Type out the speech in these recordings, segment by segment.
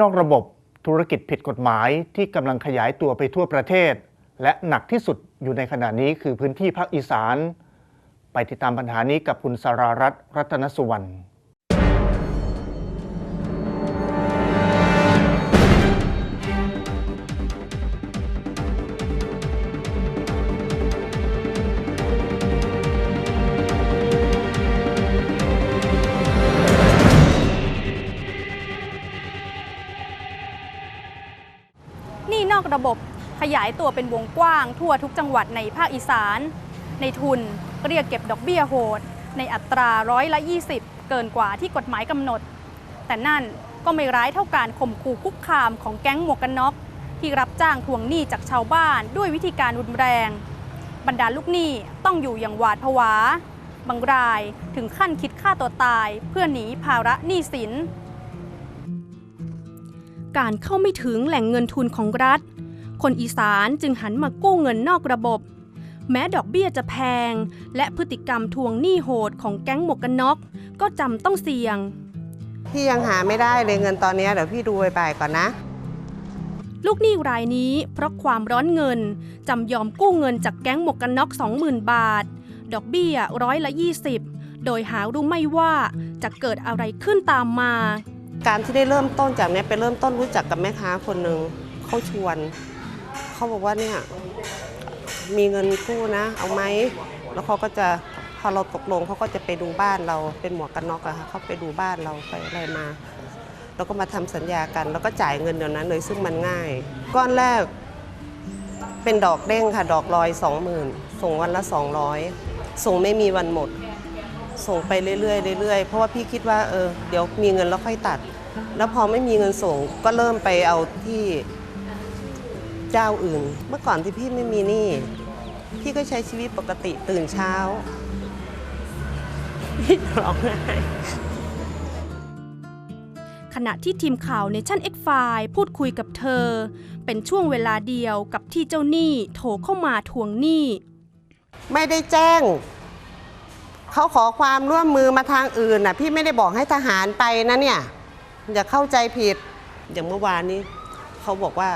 นอกระบบธุรกิจผิดกฎหมายที่กำลังขยายตัวไปทั่วประเทศ และหนักที่สุดอยู่ในขณะนี้คือพื้นที่ภาคอีสาน ไปติดตามปัญหานี้กับคุณสรารัตน์รัตนสุวรรณ หนี้นอกระบบขยายตัวเป็นวงกว้าง ทั่วทุกจังหวัดในภาคอีสาน ในทุนเรียกเก็บดอกเบี้ยโหด ในอัตราร้อยละ 20 เกินกว่าที่กฎหมายกำหนด แต่นั่นก็ไม่ร้ายเท่าการข่มขู่คุกคามของแก๊งหมวกกันน็อกที่รับจ้างทวงหนี้จากชาวบ้านด้วยวิธีการรุนแรง บรรดาลูกหนี้ต้องอยู่อย่างหวาดผวา บางรายถึงขั้นคิดฆ่าตัวตายเพื่อหนีภาระหนี้สิน การเข้าไม่ถึงแหล่งเงินทุนของรัฐ คนอีสานจึงหันมากู้เงินนอกระบบ แม้ดอกเบี้ยจะแพง และพฤติกรรมทวงหนี้โหดของแก๊งหมวกกันน็อกก็จำต้องเสี่ยง พี่ยังหาไม่ได้เลยเงินตอนนี้เดี๋ยวพี่ดูบ่ายๆก่อนนะ ลูกหนี้รายนี้เพราะความร้อนเงินจำยอมกู้เงินจากแก๊งหมวกกันน็อก20,000 บาท ดอกเบี้ยร้อยละ 20 โดยหารู้ไม่ว่าจะเกิดอะไรขึ้นตามมา การที่ได้เริ่มต้นจากเนี้ยไปเริ่มต้นรู้จักกับแม่ค้าคนหนึ่งเขาชวนเขาบอกว่าเนี่ยมีเงินกู้นะ เอาไหมแล้วเขาก็จะพอเราตกลงเขาก็จะไปดูบ้านเราเป็นหมวกกันน็อกอะค่ะเขาไปดูบ้านเราไปอะไรมา แล้วก็มาทำสัญญากัน แล้วก็จ่ายเงินเดี๋ยวนั้นเลยซึ่งมันง่าย ก้อนแรก เป็นดอกเด้งค่ะ ดอกลอยสองหมื่นส่งวันละสองร้อยส่งไม่มีวันหมด ส่งไปเรื่อยๆเรื่อยๆเพราะว่าพี่คิดว่าเออเดี๋ยวมีเงินแล้วค่อยตัด แล้วพอไม่มีเงินส่งก็เริ่มไปเอาที่เจ้าอื่น เมื่อก่อนที่พี่ไม่มีหนี้พี่ก็ใช้ชีวิตปกติตื่นเช้าพี่ร้องไห้ขณะที่ทีมข่าวในชั่น X ไฟพูดคุยกับเธอ เป็นช่วงเวลาเดียวกับที่เจ้าหนี้โทรเข้ามาทวงหนี้ ไม่ได้แจ้ง เขาขอความร่วมมือมาทางอื่นน่ะพี่ไม่ได้บอกให้ทหารไปนะเนี่ย อย่าเข้าใจผิด อย่างเมื่อวานนี้ เขาบอกว่า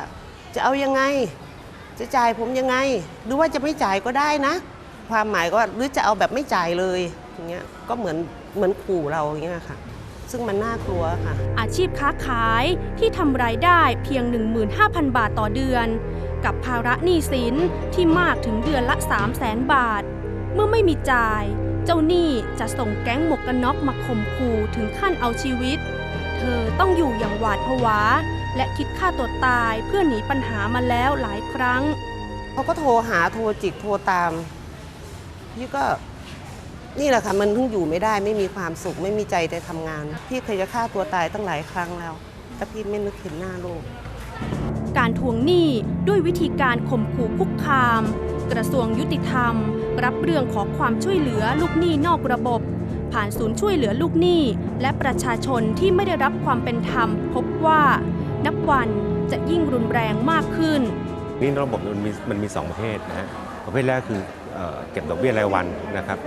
จะเอายังไง จะจ่ายผมยังไง หรือว่าจะไม่จ่ายก็ได้นะ ความหมายก็หรือจะเอาแบบไม่จ่ายเลยอย่างเงี้ยก็เหมือนเหมือนขู่เราอย่างเงี้ยค่ะ ซึ่งมันน่ากลัวค่ะ อาชีพค้าขายที่ทำรายได้เพียง 15,000 บาทต่อเดือน กับภาระหนี้สินที่มากถึงเดือนละ 300,000 บาท เมื่อไม่มีจ่าย เจ้าหนี้จะส่งแก๊งหมวกกันน็อกมาข่มขู่ถึงขั้นเอาชีวิต เธอต้องอยู่อย่างหวาดผวา และคิดฆ่าตัวตายเพื่อหนีปัญหามาแล้วหลายครั้ง เขาก็โทรหาโทรจิกโทรตาม พี่ก็นี่แหละค่ะมันเพิ่งอยู่ไม่ได้ไม่มีความสุขไม่มีใจในทำงาน พี่เคยจะฆ่าตัวตายตั้งหลายครั้งแล้วแต่พี่ไม่นึกเห็นหน้าลูกการทวงหนี้ด้วยวิธีการข่มขู่คุกคาม กระทรวงยุติธรรม รับเรื่องขอความช่วยเหลือลูกหนี้นอกระบบ ผ่านศูนย์ช่วยเหลือลูกหนี้ และประชาชนที่ไม่ได้รับความเป็นธรรม พบว่า นับวันจะยิ่งรุนแรงมากขึ้นนี่ระบบมันมีมันมีสองประเภทนะฮะประเภทแรกคือเอเก็บดอกเบี้ยรายวันนะครับ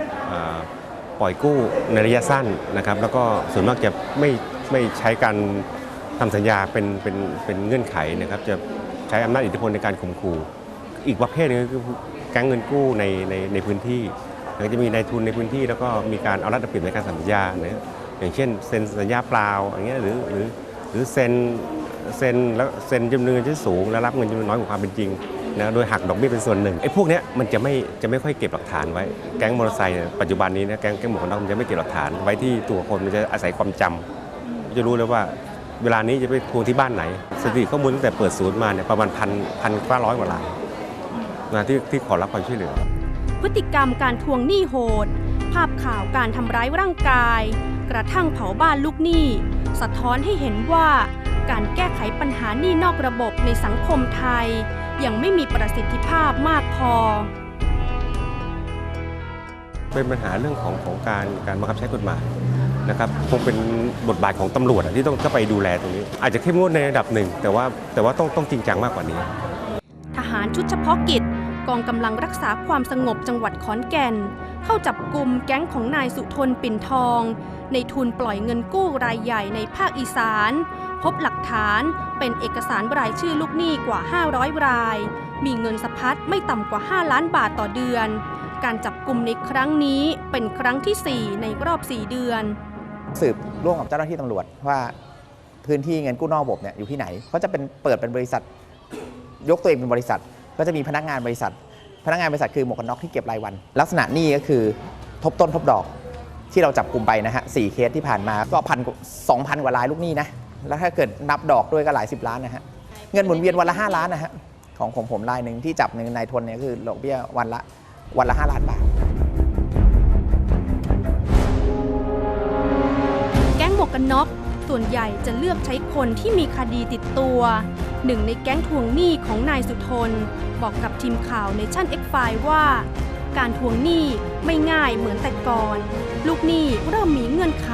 ปล่อยกู้ในระยะสั้นนะครับ แล้วก็ส่วนมากจะไม่ไม่ใช้การทำสัญญาเป็นเป็นเป็นเงื่อนไขนะครับ จะใช้อำนาจอิทธิพลในการข่มขู่ อีกประเภทหนึงก็คือแก๊งเงินกู้ในในในพื้นที่ก็จะมีนายทุนในพื้นที่แล้วก็มีการเอารัดเอาเปรียบในการสัญญานะอย่างเช่นเซ็นสัญญาเปล่าอย่างเงี้ยหรือหรือหรือเซ็นเซ็นแล้วเซ็นจำนวนเงินที่สูง แล้วรับเงินจำนวนน้อยกว่าความเป็นจริงนะโดยหักดอกเบี้ยเป็นส่วนหนึ่งไอ้พวกเนี้ยมันจะไม่จะไม่ค่อยเก็บหลักฐานไว้แก๊งมอเตอร์ไซค์ปัจจุบันนี้นะแก๊งแก๊งหมวกกันน็อกมันจะไม่เก็บหลักฐานไว้ที่ตัวคนมันจะอาศัยความจำจะรู้เลยว่าเวลานี้จะไปทวงที่บ้านไหนสถิติข้อมูลตั้งแต่เปิดศูนย์มาเนี่ยประมาณพันพันเก้าร้อยกว่าราย นะที่ที่ขอรับความช่วยเหลือ พฤติกรรมการทวงหนี้โหด ภาพข่าวการทำร้ายร่างกาย กระทั่งเผาบ้านลูกหนี้ สะท้อนให้เห็นว่าการแก้ไขปัญหาหนี้นอกระบบในสังคมไทย ยังไม่มีประสิทธิภาพมากพอ เป็นปัญหาเรื่องของของการการบังคับใช้กฎหมายนะครับคงเป็นบทบาทของตำรวจอะที่ต้องเข้าไปดูแลตรงนี้ อาจจะเข้มงวดในระดับหนึ่ง แต่ว่าแต่ว่าต้องต้องจริงจังมากกว่านี้ ทหารชุดเฉพาะกิจ กองกำลังรักษาความสงบจังหวัดขอนแก่น เข้าจับกลุ่มแก๊งของนายสุทนปิ่นทอง ในทุนปล่อยเงินกู้รายใหญ่ในภาคอีสาน พบหลักฐานเป็นเอกสารรายชื่อลูกหนี้กว่า 500 ราย มีเงินสะพัดไม่ต่ำกว่า 5 ล้านบาทต่อเดือน การจับกลุ่มในครั้งนี้เป็นครั้งที่ 4 ในรอบ 4 เดือน สืบร่วมกับเจ้าหน้าที่ตำรวจว่าพื้นที่เงินกู้นอกระบบเนี่ยอยู่ที่ไหนก็จะเป็นเปิดเป็นบริษัท ยกตัวเองเป็นบริษัท ก็จะมีพนักงานบริษัท พนักงานบริษัทคือหมวกกันน็อกที่เก็บรายวัน ลักษณะหนี้ก็คือทบต้นทบดอกที่เราจับกลุ่มไปนะฮะสี่เคสที่ผ่านมาก็พันสองพันกว่ารายลูกหนี้นะแล้วถ้าเกิดนับดอกด้วยก็หลายสิบล้านนะฮะเงินหมุนเวียนวันละ 5 ล้านนะฮะของของผมรายหนึ่งที่จับในนายทนเนี่ยคือดอกเบี้ยวันละวันละ 5 ล้านบาท แก๊งหมวกกันน็อกส่วนใหญ่จะเลือกใช้คนที่มีคดีติดตัว หนึ่งในแก๊งทวงหนี้ของนายสุทน บอกกับทีมข่าวในชั่น X ไฟว่า การทวงหนี้ไม่ง่ายเหมือนแต่ก่อน ลูกหนี้เริ่มมีเงื่อนไข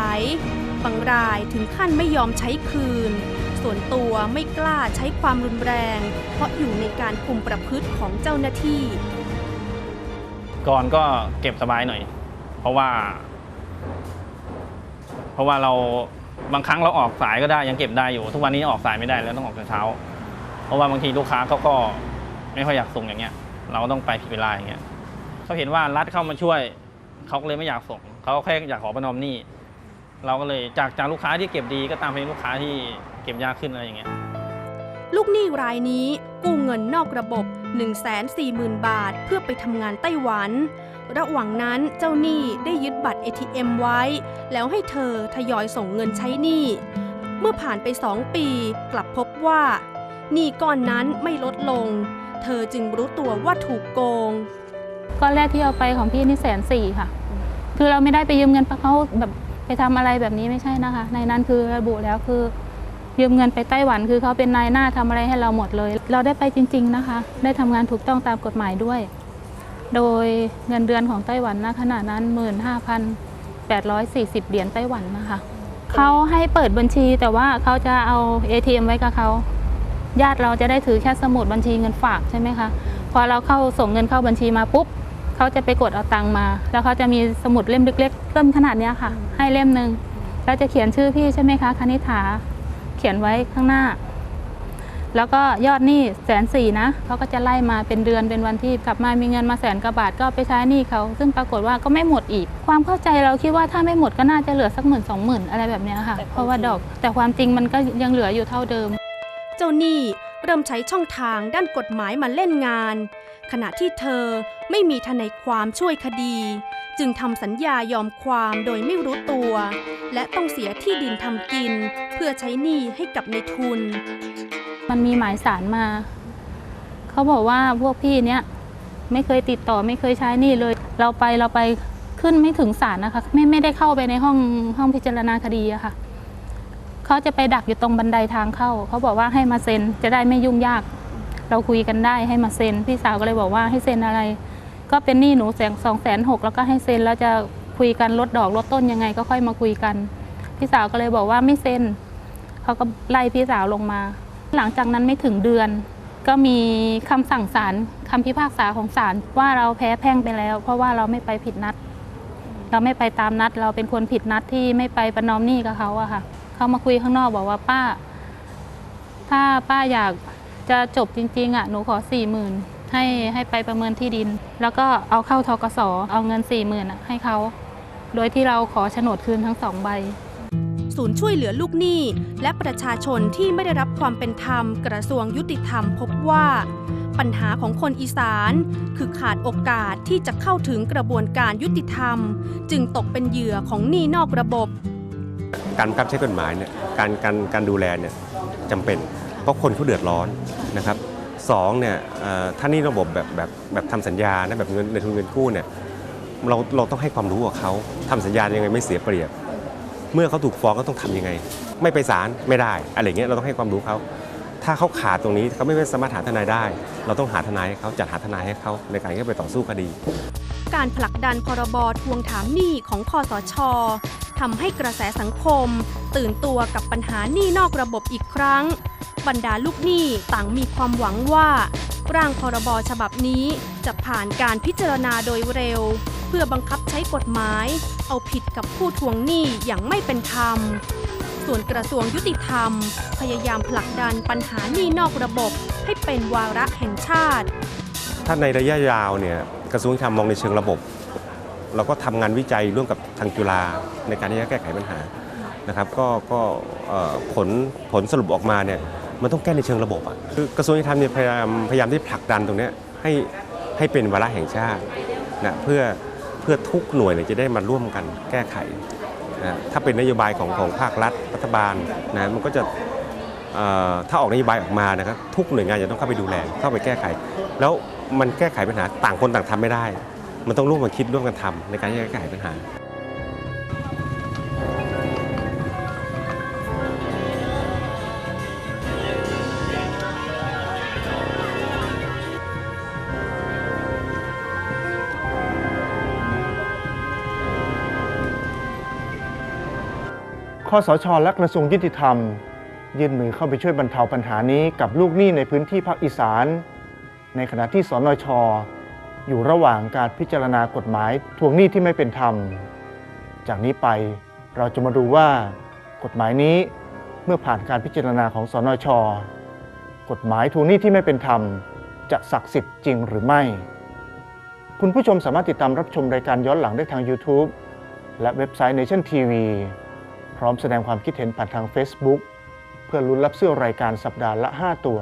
บางรายถึงขั้นไม่ยอมใช้คืน ส่วนตัวไม่กล้าใช้ความรุนแรง เพราะอยู่ในการคุมประพฤติของเจ้าหน้าที่ ก่อนก็เก็บสบายหน่อย เพราะว่า เพราะว่าเราบางครั้งเราออกสายก็ได้ยังเก็บได้อยู่ ทุกวันนี้ออกสายไม่ได้แล้วต้องออกแต่เช้า เพราะว่าบางทีลูกค้าเขาก็ไม่ค่อยอยากส่งอย่างเงี้ย เราก็ต้องไปผิดเวลาอย่างเงี้ยเขาเห็นว่ารัฐเข้ามาช่วยเขาก็เลยไม่อยากส่งเขาแค่อยากขอประนอมหนี้เราก็เลยจากจากลูกค้าที่เก็บดีก็ตามไปลูกค้าที่เก็บยากขึ้นอะไรอย่างเงี้ยลูกหนี้รายนี้กู้เงินนอกระบบ 140,000 บาท เพื่อไปทำงานไต้หวัน ระหว่างนั้นเจ้าหนี้ได้ยึดบัตร ATM ไว้ แล้วให้เธอทยอยส่งเงินใช้หนี้ เมื่อผ่านไป 2 ปีกลับพบว่า หนี้ก้อนนั้นไม่ลดลง เธอจึงรู้ตัวว่าถูกโกง ก้อนแรกที่เอาไปของพี่นี่แสนสี่ค่ะ คือเราไม่ได้ไปยืมเงินเขาแบบไปทำอะไรแบบนี้ไม่ใช่นะคะ ในนั้นคือระบุแล้วคือยืมเงินไปไต้หวันคือเขาเป็นนายหน้าทำอะไรให้เราหมดเลย เราได้ไปจริง ๆนะคะ ได้ทำงานถูกต้องตามกฎหมายด้วย โดยเงินเดือนของไต้หวันณขณะนั้น 15,840 เหรียญไต้หวันนะคะเขาให้เปิดบัญชีแต่ว่าเขาจะเอา ATM ไว้กับเขา ญาติเราจะได้ถือแค่สมุดบัญชีเงินฝากใช่ไหมคะพอเราเข้าส่งเงินเข้าบัญชีมาปุ๊บเขาจะไปกดเอาตังค์มา แล้วเขาจะมีสมุดเล่มเล็กๆเล่มขนาดเนี้ยค่ะ ให้เล่มหนึ่งแล้วจะเขียนชื่อพี่ใช่ไหมคะคณิษฐาเขียนไว้ข้างหน้า แล้วก็ยอดหนี้แสนสี่นะเขาก็จะไล่มาเป็นเดือนเป็นวันที่กลับมามีเงินมาแสนกว่าบาทก็เอาไปใช้หนี้เขาซึ่งปรากฏว่าก็ไม่หมดอีก ความเข้าใจเราคิดว่าถ้าไม่หมดก็น่าจะเหลือสักหมื่นสองหมื่นอะไรแบบเนี้ยค่ะ เพราะว่าดอก แต่ความจริงมันก็ยังเหลืออยู่เท่าเดิม เจ้าหนี้เริ่มใช้ช่องทางด้านกฎหมายมาเล่นงาน ขณะที่เธอไม่มีทนายความช่วยคดี จึงทำสัญญายอมความโดยไม่รู้ตัว และต้องเสียที่ดินทำกิน เพื่อใช้หนี้ให้กับในทุน มันมีหมายสารมา เขาบอกว่าพวกพี่เนี้ยไม่เคยติดต่อไม่เคยใช้หนี่เลย เราไปเราไปขึ้นไม่ถึงศาลนะคะ ไม่ไม่ได้เข้าไปในห้องห้องพิจารณาคดีอะค่ะ เขาจะไปดักอยู่ตรงบันไดทางเข้า เขาบอกว่าให้มาเซ็นจะได้ไม่ยุ่งยาก เราคุยกันได้ให้มาเซ็น พี่สาวก็เลยบอกว่าให้เซ็นอะไร ก็เป็นหนี้หนูแสนสองแสนหกแล้วก็ให้เซ็นแล้วจะคุยกันลดดอกลดต้นยังไงก็ค่อยมาคุยกัน พี่สาวก็เลยบอกว่าไม่เซ็นเขาก็ไล่พี่สาวลงมา หลังจากนั้นไม่ถึงเดือน ก็มีคำสั่งศาลคำพิพากษาของศาลว่าเราแพ้แพ่งไปแล้ว เพราะว่าเราไม่ไปผิดนัด เราไม่ไปตามนัด เราเป็นคนผิดนัดที่ไม่ไปประนอมหนี้กับเขาอะค่ะ เขามาคุยข้างนอกบอกว่าป้า ถ้าป้าอยากจะจบจริงๆอะหนูขอสี่หมื่นให้ให้ไปประเมินที่ดิน แล้วก็เอาเข้าทกสเอาเงินสี่หมื่นให้เขา โดยที่เราขอโฉนดคืนทั้งสองใบศูนย์ช่วยเหลือลูกหนี้ และประชาชนที่ไม่ได้รับความเป็นธรรม กระทรวงยุติธรรมพบว่า ปัญหาของคนอีสาน คือขาดโอกาสที่จะเข้าถึงกระบวนการยุติธรรม จึงตกเป็นเหยื่อของหนี้นอกระบบ การบังคับใช้กฎหมายเนี่ยการการการดูแลเนี่ยจำเป็น เพราะคนเขาเดือดร้อนนะครับสองเนี่ยเอ่อถ้านี่ระบบแบบแบบแบบทำสัญญานะแบบเงินในทุนเงินกู้เนี่ยเราเราต้องให้ความรู้กับเขาทำสัญญายังไงไม่เสียเปรียบ เมื่อเขาถูกฟ้องก็ต้องทำยังไง ไม่ไปศาลไม่ได้อะไรเงี้ยเราต้องให้ความรู้เขาถ้าเขาขาดตรงนี้เขาไม่สามารถหาทนายได้ เราต้องหาทนายให้เขาจัดหาทนายให้เขาในการที่จะไปต่อสู้คดี การผลักดันพรบทวงถามหนี้ของคอสช ทำให้กระแสสังคม ตื่นตัวกับปัญหาหนี้นอกระบบอีกครั้ง บรรดาลูกหนี้ต่างมีความหวังว่า ร่างพรบฉบับนี้จะผ่านการพิจารณาโดยเร็ว เพื่อบังคับใช้กฎหมาย เอาผิดกับผู้ทวงหนี้อย่างไม่เป็นธรรม ส่วนกระทรวงยุติธรรม พยายามผลักดันปัญหาหนี้นอกระบบให้เป็นวาระแห่งชาติ ถ้าในระยะยาวเนี่ยกระทรวงยุติธรรมมองในเชิงระบบ เราก็ทำงานวิจัยร่วมกับทางจุฬาในการที่จะแก้ไขปัญหานะครับก็ก็ผลผลสรุปออกมาเนี่ยมันต้องแก้ในเชิงระบบอะคือกระทรวงยุติธรรมเนี่ยพยายามพยายามที่ผลักดันตรงนี้ให้ให้เป็นวาระแห่งชาตินะเพื่อเพื่อทุกหน่วยเนี่ยจะได้มาร่วมกันแก้ไขนะถ้าเป็นนโยบายของของภาครัฐรัฐบาลนะมันก็จะถ้าออกนโยบายออกมานะครับทุกหน่วยงานจะต้องเข้าไปดูแลเข้าไปแก้ไข แล้วมันแก้ไขปัญหาต่างคนต่างทำไม่ได้ มันต้องร่วมกันคิดร่วมกันทำในการที่จะแก้ไขปัญหาคอสชและกระทรวงยุติธรรม ยื่นมือเข้าไปช่วยบรรเทาปัญหานี้กับลูกหนี้ในพื้นที่ภาคอีสาน ในขณะที่สนช อยู่ระหว่างการพิจารณากฎหมายทวงหนี้ที่ไม่เป็นธรรม จากนี้ไปเราจะมาดูว่ากฎหมายนี้เมื่อผ่านการพิจารณาของสนช กฎหมายทวงหนี้ที่ไม่เป็นธรรม จะศักดิ์สิทธิ์จริงหรือไม่ คุณผู้ชมสามารถติดตามรับชมรายการย้อนหลังได้ทาง YouTube และเว็บไซต์ Nation TV พร้อมแสดงความคิดเห็นผ่านทาง Facebook เพื่อลุ้นรับเสื้อรายการสัปดาห์ละ 5 ตัว